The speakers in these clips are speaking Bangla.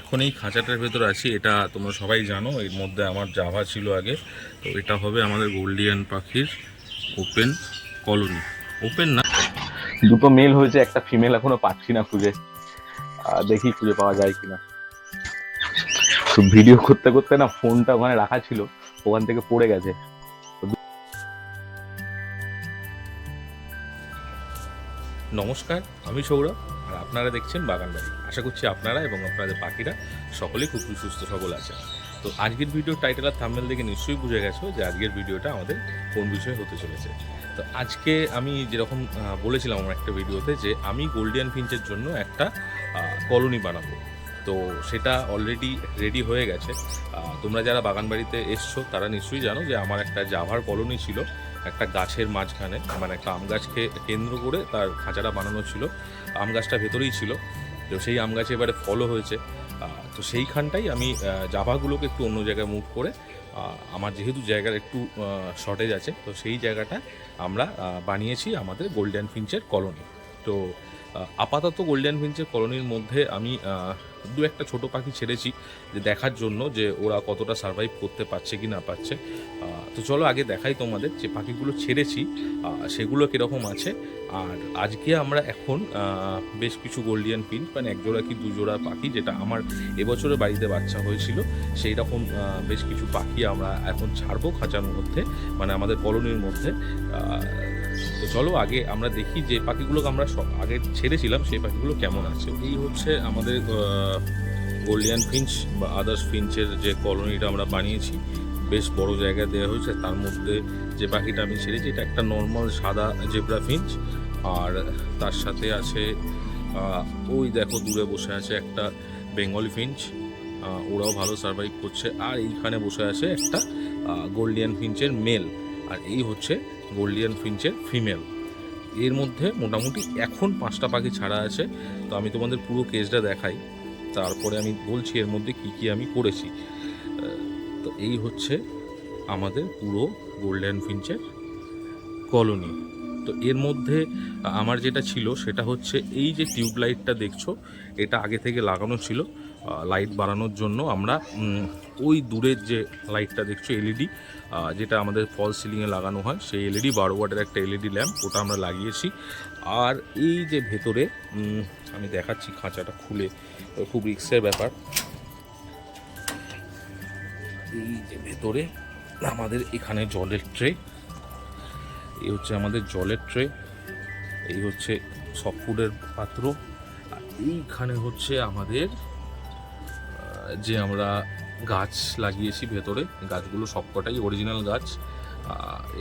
এখন এই খাঁচাটার ভেতর আছি, এটা তোমরা সবাই জানো, এর মধ্যে আমার জাভা ছিল আগে। তো এটা হবে আমাদের গোল্ডিয়ান পাখির ওপেন কলোনি। ওপেন না। দুটো মেল হয়েছে, একটা ফিমেল এখনও পাচ্ছি না খুঁজে। দেখি খুঁজে পাওয়া যায় কিনা। ভিডিও করতে করতে না, ফোনটা ওখানে রাখা ছিল, ওখান থেকে পড়ে গেছে। নমস্কার, আমি সৌরভ, আর আপনারা দেখছেন বাগানবাড়ি। আশা করছি আপনারা এবং আপনাদের পাখিরা সকলেই খুব সুস্থ সবল আছে তো আজকের ভিডিও টাইটেল আর থাম্বনেল দেখে নিশ্চয়ই বুঝে গেছো যে আজকের ভিডিওটা আমাদের কোন বিষয়ে হতে চলেছে। তো আজকে আমি যেরকম বলেছিলাম আমার একটা ভিডিওতে যে আমি গোল্ডিয়ান ফিঞ্চের জন্য একটা কলোনি বানাবো। তো সেটা অলরেডি রেডি হয়ে গেছে। তোমরা যারা বাগানবাড়িতে এসছো, তারা নিশ্চয়ই জানো যে আমার একটা জাভার কলোনি ছিল। একটা গাছের মাঝখানে মানে একটা আম গাছকে কেন্দ্র করে তার খাঁচাটা বানানো ছিল। আম গাছটা ভেতরেই ছিল। তো সেই আম গাছে এবারে ফলও হয়েছে। তো সেইখানটাই আমি জাভাগুলোকে একটু অন্য জায়গায় মুভ করে আমার যেহেতু জায়গার একটু শর্টেজ আছে, তো সেই জায়গাটা আমরা বানিয়েছি আমাদের গোল্ডেন ফিঞ্চের কলোনি তো আপাতত গোল্ডেন ফিঞ্চের কলোনির মধ্যে আমি দু একটা ছোট পাখি ছেড়েছি যে দেখার জন্য যে ওরা কতটা সার্ভাইভ করতে পারছে কি না পারছে। তো চলো আগে দেখাই তোমাদের যে পাখিগুলো ছেড়েছি সেগুলো কীরকম আছে। আর আজকে আমরা এখন বেশ কিছু গোল্ডিয়ান পিন মানে এক জোড়া কি দু জোড়া পাখি যেটা আমার এবছরে বাড়িতে বাচ্চা হয়েছিল সেই রকম বেশ কিছু পাখি আমরা এখন ছাড়বো খাঁচার মধ্যে মানে আমাদের কলোনির মধ্যে। তো চলো আগে আমরা দেখি যে পাখিগুলোকে আমরা আগে ছেড়েছিলাম, সেই পাখিগুলো কেমন আছে? এই হচ্ছে আমাদের গোল্ডিয়ান ফিঞ্চ বা আদার্স ফিঞ্চের যে কলোনিটা আমরা বানিয়েছি, বেশ বড় জায়গায় দেওয়া হয়েছে। তার মধ্যে যে পাখিটা আমি ছেড়েছি, এটা একটা নর্মাল সাদা জেব্রা ফিঞ্চ আর তার সাথে আছে ওই দেখো দূরে বসে আছে একটা বেঙ্গলি ফিঞ্চ ওরাও ভালো সার্ভাইভ করছে। আর এইখানে বসে আছে একটা গোল্ডিয়ান ফিঞ্চের মেল আর এই হচ্ছে গোল্ডিয়ান ফিঞ্চের ফিমেল। এর মধ্যে মোটামুটি এখন পাঁচটা পাখি ছাড়া আছে। তো আমি তোমাদের পুরো কেসটা দেখাই। তারপরে আমি বলছি এর মধ্যে কি কি আমি করেছি। তো এই হচ্ছে আমাদের পুরো গোল্ডেন ফিঞ্চের কলোনি। তো এর মধ্যে আমার যেটা ছিল সেটা হচ্ছে এই যে টিউব লাইটটা দেখছ, এটা আগে থেকে লাগানো ছিল। লাইট বাড়ানোর জন্য আমরা ওই দূরের যে লাইটটা দেখছ এলইডি যেটা আমাদের ফল সিলিংয়ে লাগানো হয়, সেই এলইডি বারো ওয়াটের একটা এলইডি ল্যাম্প ওটা আমরা লাগিয়েছি। আর এই যে ভেতরে আমি দেখাচ্ছি খাঁচাটা খুলে, খুব রিক্সের ব্যাপার। এই যে ভেতরে আমাদের এখানে জলের ট্রে এই হচ্ছে আমাদের জলের ট্রে এই হচ্ছে সফট ফুডের পাত্র, আর এইখানে হচ্ছে আমাদের যে আমরা গাছ লাগিয়েছি ভেতরে, গাছগুলো সবকটাই অরিজিনাল গাছ।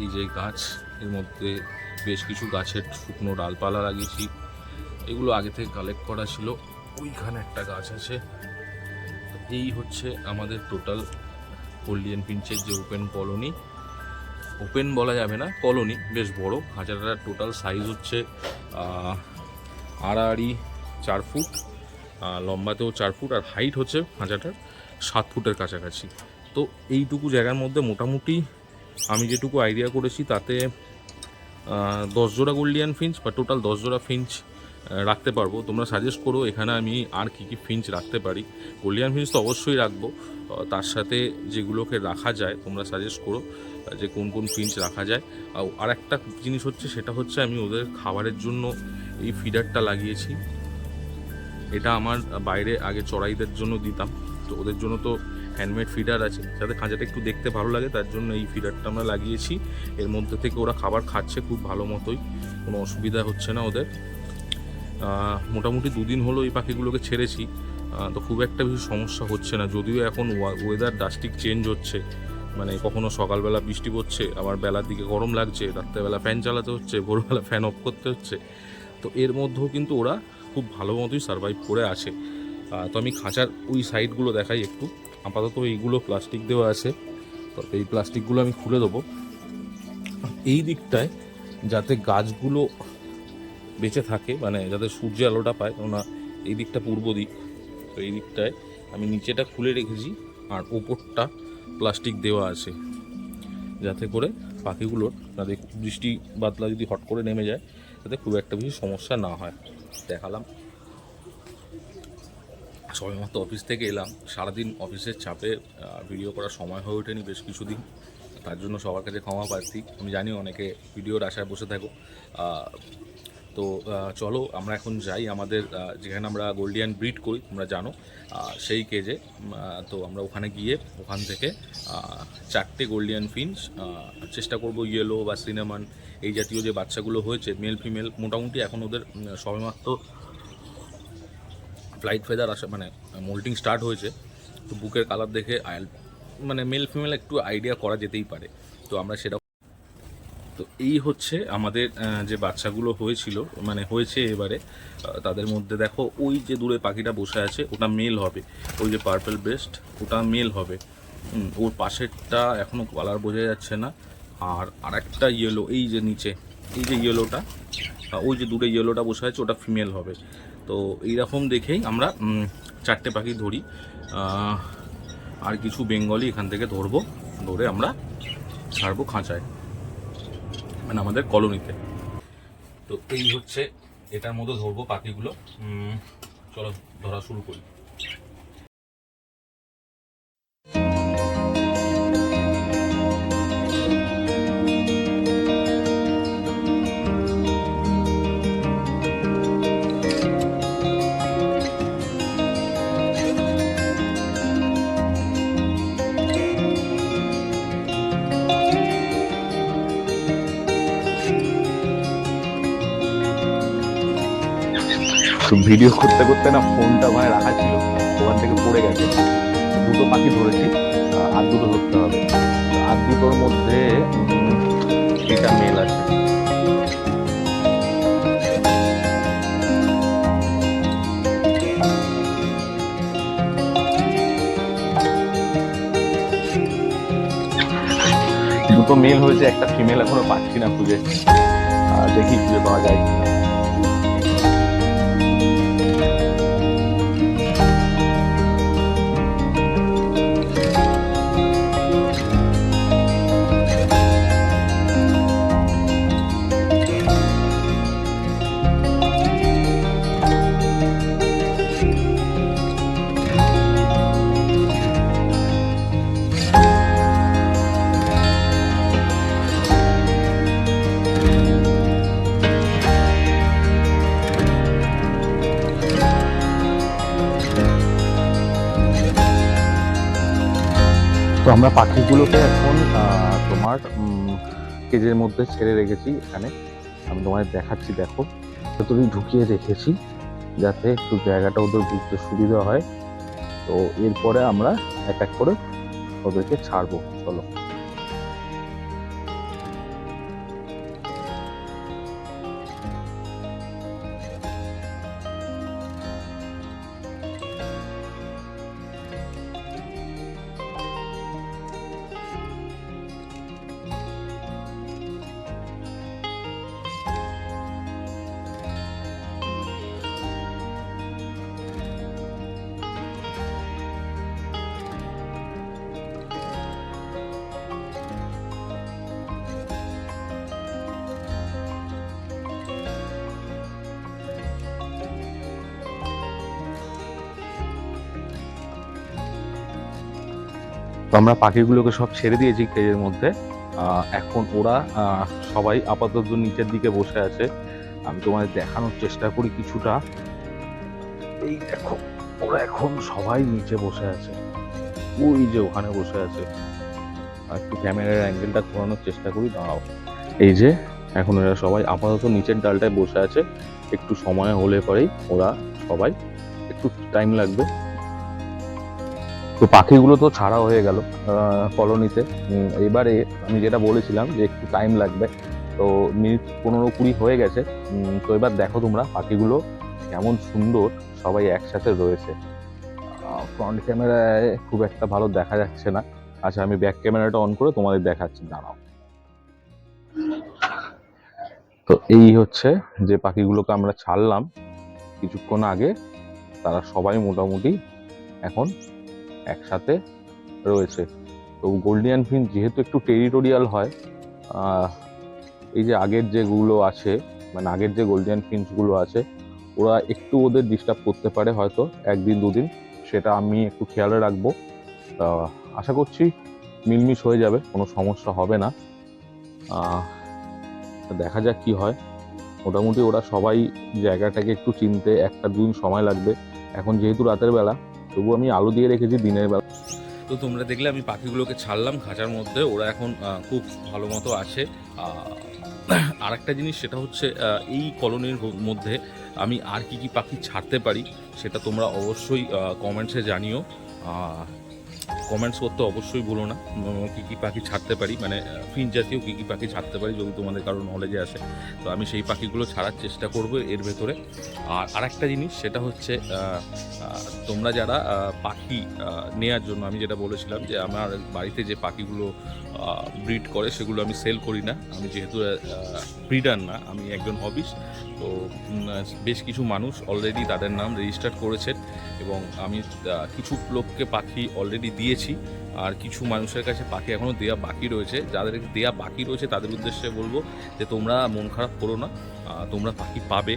এই যে গাছ, এর মধ্যে বেশ কিছু গাছের শুকনো ডালপালা লাগিয়েছি। এগুলো আগে থেকে কালেক্ট করা ছিল। ওইখানে একটা গাছ আছে। এই হচ্ছে আমাদের টোটাল কোল্ডিয়ান পিঞ্চের যে ওপেন কলোনি ওপেন বলা যাবে না কলোনি বেশ বড়। খাঁচাটার টোটাল সাইজ হচ্ছে আড়াআড়ি চার ফুট। লম্বাতেও চার ফুট আর হাইট হচ্ছে খাঁচাটার, সাত ফুটের কাছাকাছি। তো এইটুকু জায়গার মধ্যে মোটামুটি আমি যেটুকু আইডিয়া করেছি তাতে দশ জোড়া গোল্ডিয়ান ফিঞ্চ বা টোটাল দশ জোড়া ফিঞ্চ রাখতে পারব। তোমরা সাজেস্ট করো, এখানে আমি আর কী কী ফিঞ্চ রাখতে পারি। গোল্ডিয়ান ফিঞ্চ তো অবশ্যই রাখব। তার সাথে যেগুলোকে রাখা যায়, তোমরা সাজেস্ট করো যে কোন কোন ফিঞ্চ রাখা যায়। আর- একটা জিনিস হচ্ছে, সেটা হচ্ছে আমি ওদের খাবারের জন্য এই ফিডারটা লাগিয়েছি। এটা আমার বাইরে আগে চড়াইদের জন্য দিতাম। তো ওদের জন্য তো হ্যান্ডমেড ফিডার আছে। যাতে খাঁচাটা একটু দেখতে ভালো লাগে, তার জন্য এই ফিডারটা আমরা লাগিয়েছি। এর মধ্যে থেকে ওরা খাবার খাচ্ছে খুব ভালো মতোই, কোনো অসুবিধা হচ্ছে না ওদের। মোটামুটি দুদিন হলো এই পাখিগুলোকে ছেড়েছি। তো খুব একটা বেশি সমস্যা হচ্ছে না। যদিও এখন ওয়েদার ডাস্টিক চেঞ্জ হচ্ছে। মানে কখনো সকালবেলা বৃষ্টি পড়ছে, আবার বেলার দিকে গরম লাগছে, রাত্রেবেলা ফ্যান চালাতে হচ্ছে, ভোরবেলা ফ্যান অফ করতে হচ্ছে। তো এর মধ্যেও কিন্তু ওরা খুব ভালো মতোই সার্ভাইভ করে আছে। তো আমি খাঁচার ওই সাইডগুলো দেখাই একটু। আপাতত এইগুলো প্লাস্টিক দেওয়া আছে। তো এই প্লাস্টিকগুলো আমি খুলে দেবো। এই দিকটায় যাতে গাছগুলো বেঁচে থাকে মানে যাতে সূর্যের আলোটা পায়, কেননা এই দিকটা পূর্ব দিক। তো এই দিকটায় আমি নিচেটা খুলে রেখেছি, আর ওপরটা প্লাস্টিক দেওয়া আছে। যাতে করে পাখিগুলোর, যাতে বৃষ্টি বাতলা যদি হট করে নেমে যায়, যাতে খুব একটা বেশি সমস্যা না হয়। দেখালাম। সবেমাত্র অফিস থেকে এলাম। সারাদিন অফিসের চাপে ভিডিও করার সময় হয়ে ওঠেনি বেশ কিছুদিন। তার জন্য সবার কাছে ক্ষমা প্রার্থী। আমি জানি অনেকে ভিডিওর আশায় বসে থাকো। তো চলো, আমরা এখন যাই আমাদের যেখানে আমরা গোল্ডিয়ান ব্রিড করি, তোমরা জানো সেই কেজে তো আমরা ওখানে গিয়ে ওখান থেকে চারটে গোল্ডিয়ান ফিন্স চেষ্টা করব ইয়েলো বা সিনেমান এই জাতীয় যে বাচ্চাগুলো হয়েছে মেল ফিমেল মোটামুটি এখন ওদের সবেমাত্র ফ্লাইট ফেদার আসা মানে মোল্টিং স্টার্ট হয়েছে, তো বুকের কালার দেখে মানে মেল ফিমেল একটু আইডিয়া করা যেতেই পারে, তো আমরা সেটা তো এই হচ্ছে আমাদের যে বাচ্চাগুলো হয়েছিল মানে হয়েছে এবারে তাদের মধ্যে দেখো ওই যে দূরে পাখিটা বসে আছে, ওটা মেল হবে। ওই যে পার্পল ব্রেস্ট ওটা মেল হবে। ওর পাশেরটা এখনও কালার বোঝা যাচ্ছে না। আর আরেকটা ইয়েলো এই যে নিচে, এই যে ইয়েলোটা ওই যে দূরে ইয়েলোটা বসে আছে, ওটা ফিমেল হবে। তো এইরকম দেখেই আমরা চারটে পাখি ধরি। আর কিছু বেঙ্গলি এখান থেকে ধরবো, ধরে আমরা ছাড়বো খাঁচায়। মানে আমাদের কলোনিতে। তো এই হচ্ছে এটার মধ্যে ধরবো পাখিগুলো। চলো ধরা শুরু করি। ভিডিও করতে করতে না ফোনটা ওখানে রাখা ছিল। ওখান থেকে পড়ে গেছে। দুটো পাখি ধরেছি আর দুটো ধরতে হবে। আর দুটোর মধ্যে এটা মেল আছে। দুটো মেল হয়েছে, একটা ফিমেল এখনও পাচ্ছি না খুঁজে। দেখি খুঁজে পাওয়া যায় কিনা। তো আমরা পাখিগুলোকে এখন তোমার কেজের মধ্যে ছেড়ে রেখেছি এখানে। আমি তোমাদের দেখাচ্ছি, দেখো। তুমি ঢুকিয়ে রেখেছি, যাতে একটু জায়গাটা ওদের ঘুরতে সুবিধা হয়। তো এরপরে আমরা এক এক করে ওদেরকে ছাড়বো, চলো। আমরা পাখিগুলোকে সব ছেড়ে দিয়েছি কেজের মধ্যে। এখন ওরা সবাই আপাতত নিচের দিকে বসে আছে। আমি তোমাদের দেখানোর চেষ্টা করি কিছুটা। এই দেখো, ওরা এখন সবাই নিচে বসে আছে। ওই যে ওখানে বসে আছে। একটু ক্যামেরার অ্যাঙ্গেলটা ঘোরানোর চেষ্টা করি, দাঁড়াও। এই যে, এখন ওরা সবাই আপাতত নিচের ডালটায় বসে আছে। একটু সময় হলে পরেই ওরা সবাই, একটু টাইম লাগবে। তো পাখিগুলো তো ছাড়া হয়ে গেল কলোনিতে। এবারে আমি যেটা বলেছিলাম যে একটু টাইম লাগবে, তো মিনিট পনেরো কুড়ি হয়ে গেছে। তো এবার দেখো তোমরা পাখিগুলো কেমন সুন্দর সবাই একসাথে রয়েছে। ফ্রন্ট ক্যামেরায় খুব একটা ভালো দেখা যাচ্ছে না। আচ্ছা আমি ব্যাক ক্যামেরাটা অন করে তোমাদের দেখাচ্ছি, দাঁড়াও। তো এই হচ্ছে যে পাখিগুলোকে আমরা ছাড়লাম কিছুক্ষণ আগে, তারা সবাই মোটামুটি এখন একসাথে রয়েছে। তো গোল্ডিয়ান ফিন যেহেতু একটু টেরিটোরিয়াল হয় এই যে আগের যেগুলো আছে মানে আগের যে গোল্ডিয়ান ফিন্সগুলো আছে, ওরা একটু ওদের ডিস্টার্ব করতে পারে হয়তো, একদিন দুদিন, সেটা আমি একটু খেয়ালে রাখব। আশা করছি মিলমিশ হয়ে যাবে, কোনো সমস্যা হবে না। দেখা যাক কি হয়। মোটামুটি ওরা সবাই জায়গাটাকে একটু চিনতে, একটা দুদিন সময় লাগবে। এখন যেহেতু রাতের বেলা তবু আমি আলো দিয়ে রেখেছি দিনের বেলা। তো তোমরা দেখলে আমি পাখিগুলোকে ছাড়লাম খাঁচার মধ্যে, ওরা এখন খুব ভালো মতো আছে। আর একটা জিনিস সেটা হচ্ছে এই কলোনির মধ্যে আমি আর কি কি পাখি ছাড়তে পারি সেটা তোমরা অবশ্যই কমেন্টসে জানিও। কমেন্টস করতে অবশ্যই ভুলো না। কী কি পাখি ছাড়তে পারি? মানে ফিন জাতীয় কী কী পাখি ছাড়তে পারি যদি তোমাদের কারও নলেজে আসে। তো আমি সেই পাখিগুলো ছাড়ার চেষ্টা করব এর ভেতরে। আর আরেকটা জিনিস, সেটা হচ্ছে তোমরা যারা পাখি নেয়ার জন্য আমি যেটা বলেছিলাম যে, আমার বাড়িতে যে পাখিগুলো ব্রিড করে, সেগুলো আমি সেল করি না। আমি যেহেতু ব্রিডার না, আমি একজন হবিস তো বেশ কিছু মানুষ অলরেডি তাদের নাম রেজিস্টার করেছেন এবং আমি কিছু লোককে পাখি অলরেডি দিয়েছি। আর কিছু মানুষের কাছে পাখি এখনও দেওয়া বাকি রয়েছে। যাদের দেওয়া বাকি রয়েছে, তাদের উদ্দেশ্যে বলব যে তোমরা মন খারাপ করো না। তোমরা পাখি পাবে।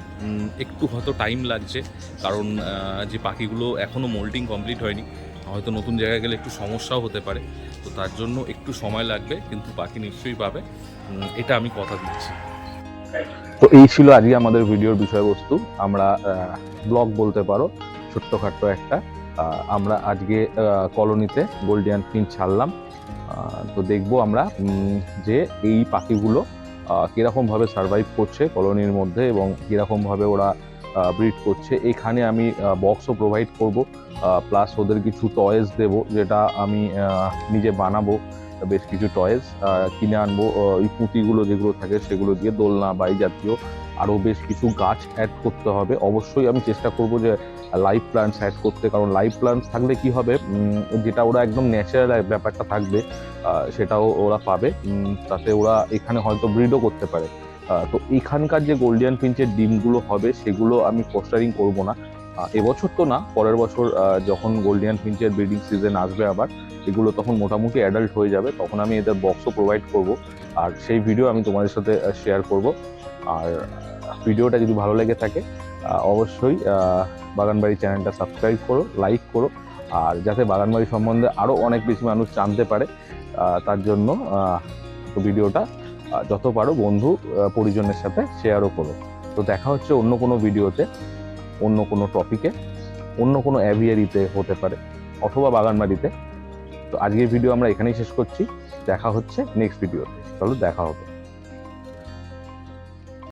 একটু হয়তো টাইম লাগছে। কারণ যে পাখিগুলো এখনও মোল্টিং কমপ্লিট হয়নি, হয়তো নতুন জায়গায় গেলে একটু সমস্যাও হতে পারে। তো তার জন্য একটু সময় লাগবে, কিন্তু পাখি নিশ্চয়ই পাবে। এটা আমি কথা দিচ্ছি। তো এই ছিল আজকে আমাদের ভিডিওর বিষয়বস্তু। আমরা ব্লগ বলতে পারো, ছোট্টখাট্ট একটা। আমরা আজকে কলোনিতে গোল্ডিয়ান ফিন ছাড়লাম। তো দেখব আমরা যে এই পাখিগুলো কীরকমভাবে সার্ভাইভ করছে কলোনির মধ্যে এবং কীরকমভাবে ওরা ব্রিড করছে। এখানে আমি বক্সও প্রোভাইড করব। প্লাস ওদের কিছু টয়েস দেব, যেটা আমি নিজে বানাবো। বেশ কিছু টয়েস কিনে আনব। ওই পুঁতিগুলো যেগুলো থাকে সেগুলো দিয়ে দোলনা বা এই জাতীয় আরও বেশ কিছু গাছ অ্যাড করতে হবে। অবশ্যই আমি চেষ্টা করব যে লাইভ প্লান্টস অ্যাড করতে, কারণ লাইভ প্লান্টস থাকলে কি হবে? যেটা ওরা একদম ন্যাচারাল ব্যাপারটা থাকবে সেটাও ওরা পাবে। তাতে ওরা এখানে হয়তো ব্রিডও করতে পারে। তো এখানকার যে গোল্ডিয়ান ফিঞ্চের ডিমগুলো হবে, সেগুলো আমি পোস্টারিং করব না। এবছর তো না, পরের বছর যখন গোল্ডিয়ান ফিঞ্চের ব্রিডিং সিজন আসবে আবার, এগুলো তখন মোটামুটি অ্যাডাল্ট হয়ে যাবে, তখন আমি এদের বক্সও প্রোভাইড করব। আর সেই ভিডিও আমি তোমাদের সাথে শেয়ার করব। আর ভিডিওটা যদি ভালো লেগে থাকে অবশ্যই বাগানবাড়ি চ্যানেলটা সাবস্ক্রাইব করো, লাইক করো, আর যাতে বাগানবাড়ি সম্বন্ধে আরও অনেক বেশি মানুষ জানতে পারে তার জন্য ভিডিওটা যত পারো বন্ধু পরিজনের সাথে শেয়ারও করো। তো দেখা হচ্ছে অন্য কোনো ভিডিওতে, অন্য কোনো টপিকে অন্য কোনো অ্যাভিয়ারিতে হতে পারে, অথবা বাগানবাড়িতে। তো আজকের ভিডিও আমরা এখানেই শেষ করছি, দেখা হচ্ছে নেক্সট ভিডিওতে চলো, দেখা হবে।